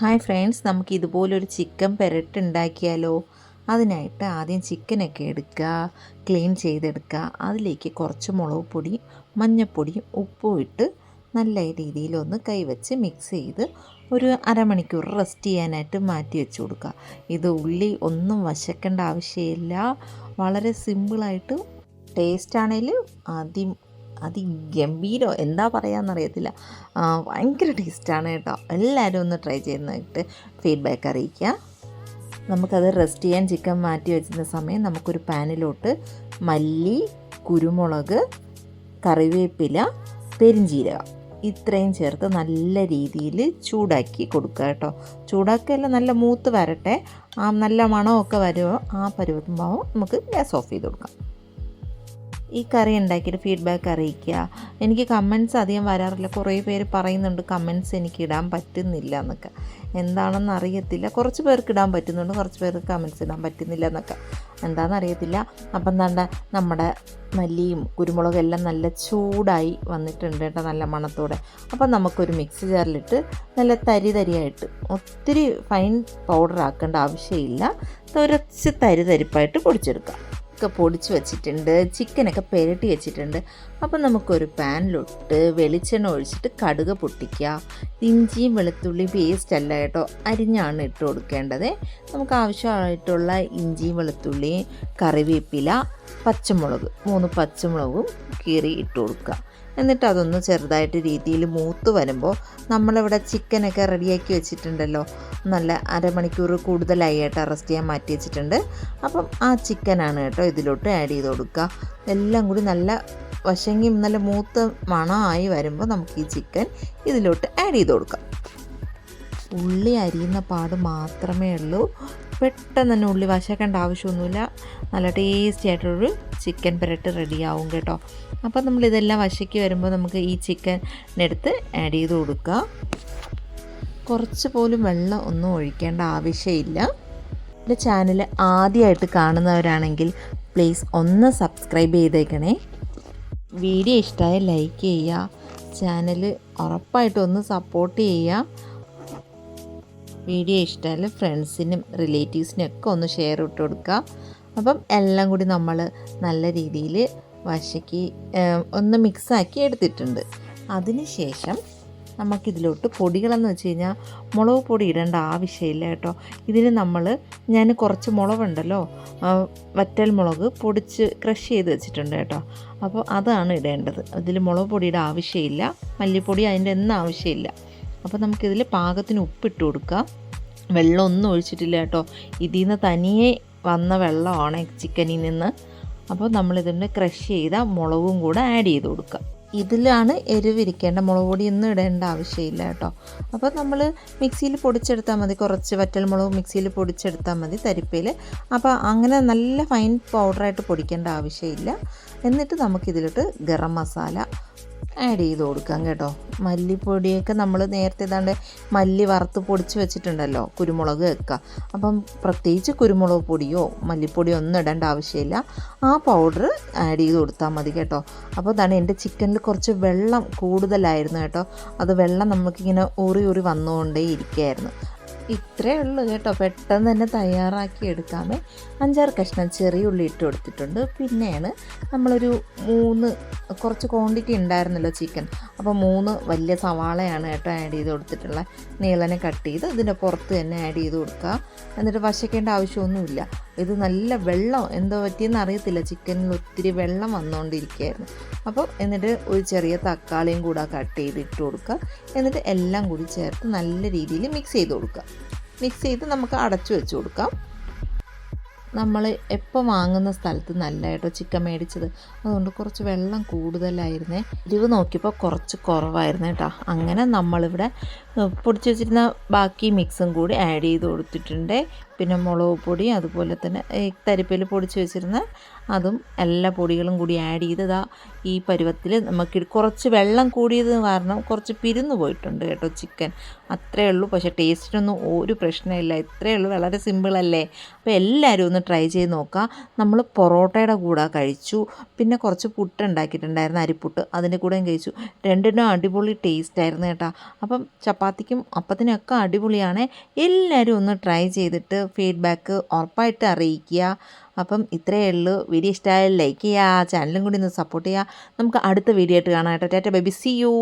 Hi friends നമുക്ക് ഇതുപോലൊരു chicken പെരട്ട് ഉണ്ടാക്കിയാലോ അതിനായിട്ട് ആദ്യം ചിക്കനൊക്കെ എടുക്കുക ക്ലീൻ ചെയ്തെടുക്കുക. അതിലേക്ക് കുറച്ച് മുളക് പൊടി മഞ്ഞൾപ്പൊടിയും ഉപ്പും ഇട്ട് നല്ല രീതിയിലൊന്ന് കൈവച്ച് മിക്സ് ചെയ്ത് ഒരു അരമണിക്കൂർ റെസ്റ്റ് ചെയ്യാനായിട്ട് മാറ്റി വെച്ച് കൊടുക്കുക. ഇത് ഉള്ളി ഒന്നും വശക്കേണ്ട ആവശ്യമില്ല. വളരെ സിമ്പിളായിട്ട് ടേസ്റ്റ് ആണെങ്കിൽ അതി അതിഗംഭീരം. എന്താ പറയാമെന്നറിയത്തില്ല ഭയങ്കര ടേസ്റ്റാണ് കേട്ടോ. എല്ലാവരും ഒന്ന് ട്രൈ ചെയ്യുന്നതായിട്ട് ഫീഡ്ബാക്ക് അറിയിക്കുക. നമുക്കത് റെസ്റ്റ് ചെയ്യാൻ ചിക്കൻ മാറ്റി വെച്ചിരുന്ന സമയം നമുക്കൊരു പാനിലോട്ട് മല്ലി കുരുമുളക് കറിവേപ്പില പെരിഞ്ചീരകം ഇത്രയും ചേർത്ത് നല്ല രീതിയിൽ ചൂടാക്കി കൊടുക്കുക കേട്ടോ. ചൂടാക്കിയല്ല നല്ല മൂത്ത് വരട്ടെ. ആ നല്ല മണമൊക്കെ വരുമോ ആ പരുവത്തുമ്പോൾ നമുക്ക് ഗ്യാസ് ഓഫ് ചെയ്ത് കൊടുക്കാം. ഈ കറി ഉണ്ടാക്കിയിട്ട് ഫീഡ്ബാക്ക് അറിയിക്കുക. എനിക്ക് കമൻസ് അധികം വരാറില്ല. കുറേ പേര് പറയുന്നുണ്ട് കമൻസ് എനിക്ക് ഇടാൻ പറ്റുന്നില്ല എന്നൊക്കെ. എന്താണെന്ന് അറിയത്തില്ല. കുറച്ച് പേർക്ക് ഇടാൻ പറ്റുന്നുണ്ട് കുറച്ച് പേർക്ക് കമൻസ് ഇടാൻ പറ്റുന്നില്ല എന്നൊക്കെ. എന്താണെന്ന് അറിയത്തില്ല. അപ്പം എന്താണ്ട് നമ്മുടെ മല്ലിയും കുരുമുളകും എല്ലാം നല്ല ചൂടായി വന്നിട്ടുണ്ട് കേട്ടോ നല്ല മണത്തോടെ. അപ്പം നമുക്കൊരു മിക്സി ജാറിലിട്ട് നല്ല തരി തരിയായിട്ട് ഒത്തിരി ഫൈൻ പൗഡർ ആക്കേണ്ട ആവശ്യമില്ല. കുറച്ച് തരി തരിപ്പായിട്ട് പൊടിച്ചെടുക്കാം. ഒക്കെ പൊടിച്ച് വെച്ചിട്ടുണ്ട് ചിക്കനൊക്കെ പുരട്ടി വെച്ചിട്ടുണ്ട്. അപ്പം നമുക്കൊരു പാനിലൊട്ട് വെളിച്ചെണ്ണ ഒഴിച്ചിട്ട് കടുക് പൊട്ടിക്കുക. ഇഞ്ചിയും വെളുത്തുള്ളി പേസ്റ്റ് അല്ല കേട്ടോ അരിഞ്ഞാണ് ഇട്ട് കൊടുക്കേണ്ടത്. നമുക്ക് ആവശ്യമായിട്ടുള്ള ഇഞ്ചിയും വെളുത്തുള്ളിയും കറിവേപ്പില പച്ചമുളക് മൂന്ന് പച്ചമുളകും കീറി ഇട്ട് കൊടുക്കുക. എന്നിട്ട് അതൊന്ന് ചെറുതായിട്ട് രീതിയിൽ മൂത്ത് വരുമ്പോൾ നമ്മളിവിടെ ചിക്കനൊക്കെ റെഡിയാക്കി വെച്ചിട്ടുണ്ടല്ലോ. നല്ല അരമണിക്കൂർ കൂടുതലായി കേട്ടോ റെസ്റ്റ് ചെയ്യാൻ മാറ്റി വെച്ചിട്ടുണ്ട്. അപ്പം ആ ചിക്കനാണ് കേട്ടോ ഇതിലോട്ട് ആഡ് ചെയ്ത് കൊടുക്കുക. എല്ലാം കൂടി നല്ല വശങ്ങി നല്ല മൂത്ത് മണമായി വരുമ്പോൾ നമുക്ക് ഈ ചിക്കൻ ഇതിലോട്ട് ആഡ് ചെയ്ത് കൊടുക്കാം. ഉള്ളി അരിയുന്ന പാട് മാത്രമേ ഉള്ളൂ. പെട്ടെന്ന് തന്നെ ഉള്ളി വശക്കേണ്ട ആവശ്യമൊന്നുമില്ല. നല്ല ടേസ്റ്റി ആയിട്ടൊരു ചിക്കൻ പെരട്ട് റെഡിയാവും കേട്ടോ. അപ്പോൾ നമ്മൾ നമ്മളിതെല്ലാം വശക്കി വരുമ്പോൾ നമുക്ക് ഈ ചിക്കൻ എടുത്ത് ആഡ് ചെയ്ത് കൊടുക്കുക കുറച്ച് പോലും വെള്ളം ഒന്നും ഒഴിക്കേണ്ട ആവശ്യമില്ല. എന്റെ ചാനൽ ആദ്യമായിട്ട് കാണുന്നവരാണെങ്കിൽ പ്ലീസ് ഒന്ന് സബ്സ്ക്രൈബ് ചെയ്തേക്കണേ. വീഡിയോ ഇഷ്ടമായ ലൈക്ക് ചെയ്യുക. ചാനൽ ഉറപ്പായിട്ടും ഒന്ന് സപ്പോർട്ട് ചെയ്യുക. വീഡിയോ ഇഷ്ടമായാലും ഫ്രണ്ട്സിനും റിലേറ്റീവ്സിനും ഒക്കെ ഒന്ന് ഷെയർ ഇട്ട് കൊടുക്കുക. അപ്പം എല്ലാം കൂടി നമ്മൾ നല്ല രീതിയിൽ വശക്കി ഒന്ന് മിക്സാക്കി എടുത്തിട്ടുണ്ട്. അതിന് ശേഷം നമുക്കിതിലോട്ട് പൊടികളെന്ന് വെച്ച് കഴിഞ്ഞാൽ മുളക് പൊടി ഇടേണ്ട ആവശ്യമില്ല കേട്ടോ. ഇതിന് നമ്മൾ ഞാൻ കുറച്ച് മുളകുണ്ടല്ലോ വറ്റൽ മുളക് പൊടിച്ച് ക്രഷ് ചെയ്ത് വെച്ചിട്ടുണ്ട് കേട്ടോ. അപ്പോൾ അതാണ് ഇടേണ്ടത്. അതിൽ മുളക് പൊടിയുടെ ആവശ്യമില്ല മല്ലിപ്പൊടി അതിന്റെ ഒന്നും ആവശ്യമില്ല. അപ്പോൾ നമുക്കിതിൽ പാകത്തിന് ഉപ്പിട്ട് കൊടുക്കാം. വെള്ളമൊന്നും ഒഴിച്ചിട്ടില്ല കേട്ടോ. ഇതിൽ നിന്ന് തനിയെ വന്ന വെള്ളമാണ് ചിക്കനിൽ നിന്ന്. അപ്പോൾ നമ്മളിതിന്റെ ക്രഷ് ചെയ്ത മുളകും കൂടെ ആഡ് ചെയ്ത് കൊടുക്കുക ഇതിലാണ് എരിവിരിക്കേണ്ട മുളക് പൊടിയൊന്നും ഇടേണ്ട ആവശ്യമില്ല കേട്ടോ. അപ്പോൾ നമ്മൾ മിക്സിയിൽ പൊടിച്ചെടുത്താൽ മതി. കുറച്ച് വറ്റൽ മുളക് മിക്സിയിൽ പൊടിച്ചെടുത്താൽ മതി തരിപ്പയിൽ അപ്പോൾ അങ്ങനെ നല്ല ഫൈൻ പൗഡറായിട്ട് പൊടിക്കേണ്ട ആവശ്യമില്ല. എന്നിട്ട് നമുക്കിതിലോട്ട് ഗരം മസാല ആഡ് ചെയ്ത് കൊടുക്കാം കേട്ടോ. മല്ലിപ്പൊടിയൊക്കെ നമ്മൾ നേരത്തെ ഏതാണ്ട് മല്ലി വറുത്ത് പൊടിച്ച് വെച്ചിട്ടുണ്ടല്ലോ കുരുമുളക് വെക്കുക അപ്പം പ്രത്യേകിച്ച് കുരുമുളക് പൊടിയോ മല്ലിപ്പൊടിയോ ഒന്നും ഇടേണ്ട ആവശ്യമില്ല. ആ പൗഡർ ആഡ് ചെയ്ത് കൊടുത്താൽ മതി കേട്ടോ. അപ്പോൾ അതാണ് എന്റെ ചിക്കനിൽ കുറച്ച് വെള്ളം കൂടുതലായിരുന്നു കേട്ടോ. അത് വെള്ളം നമുക്കിങ്ങനെ ഊറി ഊറി വന്നുകൊണ്ടേ ഇരിക്കുകയായിരുന്നു ഇത്രേ ഉള്ളൂ കേട്ടോ. പെട്ടെന്ന് തന്നെ തയ്യാറാക്കി എടുക്കാമേ. അഞ്ചാറ് കഷ്ണം ചെറിയ ഉള്ളി ഇട്ട് കൊടുത്തിട്ടുണ്ട്. പിന്നെയാണ് നമ്മളൊരു മൂന്ന് കുറച്ച് ക്വാണ്ടിറ്റി ഉണ്ടായിരുന്നല്ലോ ചിക്കൻ. അപ്പോൾ മൂന്ന് വലിയ സവാളയാണ് കേട്ടോ ആഡ് ചെയ്ത് കൊടുത്തിട്ടുള്ള. നീളനെ കട്ട് ചെയ്ത് ഇതിന്റെ പുറത്ത് തന്നെ ആഡ് ചെയ്ത് കൊടുക്കുക. എന്നിട്ട് വശക്കേണ്ട ആവശ്യമൊന്നുമില്ല. ഇത് നല്ല വെള്ളം എന്തോ പറ്റിയെന്ന് അറിയത്തില്ല. ചിക്കനിൽ ഒത്തിരി വെള്ളം വന്നുകൊണ്ടിരിക്കുകയായിരുന്നു അപ്പോൾ എന്നിട്ട് ഒരു ചെറിയ തക്കാളിയും കൂടെ കട്ട് ചെയ്ത് ഇട്ട് കൊടുക്കുക. എന്നിട്ട് എല്ലാം കൂടി ചേർത്ത് നല്ല രീതിയിൽ മിക്സ് ചെയ്ത് കൊടുക്കുക. മിക്സ് ചെയ്ത് നമുക്ക് അടച്ചു വെച്ച് കൊടുക്കാം. നമ്മൾ എപ്പോൾ വാങ്ങുന്ന സ്ഥലത്ത് നല്ല കേട്ടോ ചിക്കൻ മേടിച്ചത്. അതുകൊണ്ട് കുറച്ച് വെള്ളം കൂടുതലായിരുന്നേ. എരിവ് നോക്കിയപ്പോൾ കുറച്ച് കുറവായിരുന്നു കേട്ടോ. അങ്ങനെ നമ്മളിവിടെ പൊടിച്ച് വെച്ചിരുന്ന ബാക്കി മിക്സും കൂടി ആഡ് ചെയ്ത് കൊടുത്തിട്ടുണ്ട്. പിന്നെ മുളക് പൊടി അതുപോലെ തന്നെ തരിപ്പയിൽ പൊടിച്ച് വെച്ചിരുന്ന അതും എല്ലാ പൊടികളും കൂടി ആഡ് ചെയ്തതാ ഈ പരുവത്തിൽ നമുക്ക് കുറച്ച് വെള്ളം കൂടിയത് കാരണം കുറച്ച് പിരിന്നു പോയിട്ടുണ്ട് കേട്ടോ ചിക്കൻ അത്രേ ഉള്ളൂ. പക്ഷേ ടേസ്റ്റിനൊന്നും ഒരു പ്രശ്നമില്ല. ഇത്രയേ ഉള്ളൂ. വളരെ സിമ്പിളല്ലേ അപ്പോൾ എല്ലാവരും ഒന്ന് ട്രൈ ചെയ്ത് നോക്കുക നമ്മൾ പൊറോട്ടയുടെ കൂടെ കഴിച്ചു. പിന്നെ കുറച്ച് പുട്ട് ഉണ്ടാക്കിയിട്ടുണ്ടായിരുന്നു. അരിപ്പുട്ട്. അതിന്റെ കൂടെയും കഴിച്ചു. രണ്ടിനും അടിപൊളി ടേസ്റ്റ് ആയിരുന്നു കേട്ടോ. അപ്പം ചപ്പാത്തി ചപ്പാത്തിക്കും അപ്പത്തിനൊക്കെ അടിപൊളിയാണ്. എല്ലാവരും ഒന്ന് ട്രൈ ചെയ്തിട്ട് ഫീഡ്ബാക്ക് ഉറപ്പായിട്ട് അറിയിക്കുക. അപ്പം ഇത്രയേ ഉള്ളൂ. വീഡിയോ ഇഷ്ടമായാൽ ലൈക്ക് ചെയ്യുക. ചാനലും കൂടി ഒന്ന് സപ്പോർട്ട് ചെയ്യുക. നമുക്ക് അടുത്ത വീഡിയോ ആയിട്ട് കാണാം കേട്ടോ. Tata baby C U